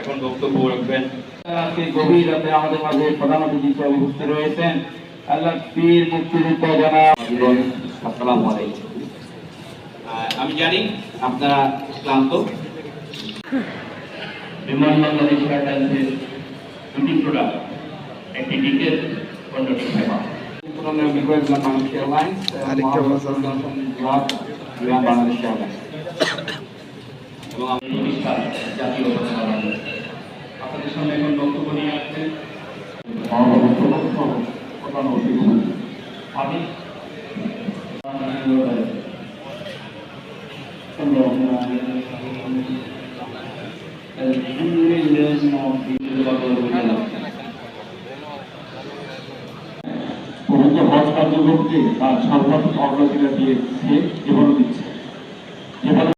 এখন বক্তব্য রাখবেন। আজকে গভীর রাতে আমাদের মাঝে প্রধান অতিথি হিসেবে উপস্থিত রয়েছেন। আল্লাহ পীর মুক্তিযুদ্ধ আসসালামু আলাইকুম। আমি জানি আপনারা ক্লান্ত। বিমানবন্দর দুটি প্রোডাক্ট একটি টিকেট অন্যটি সেবা। এবং আমি জাতীয় পতাকা সামনে এখন বক্তব্য নিয়ে আসছেন। আমি পবিত্র হজ কার্যক্রমকে তার সর্বাধিক অগ্রাধিকার দিয়েছে এবং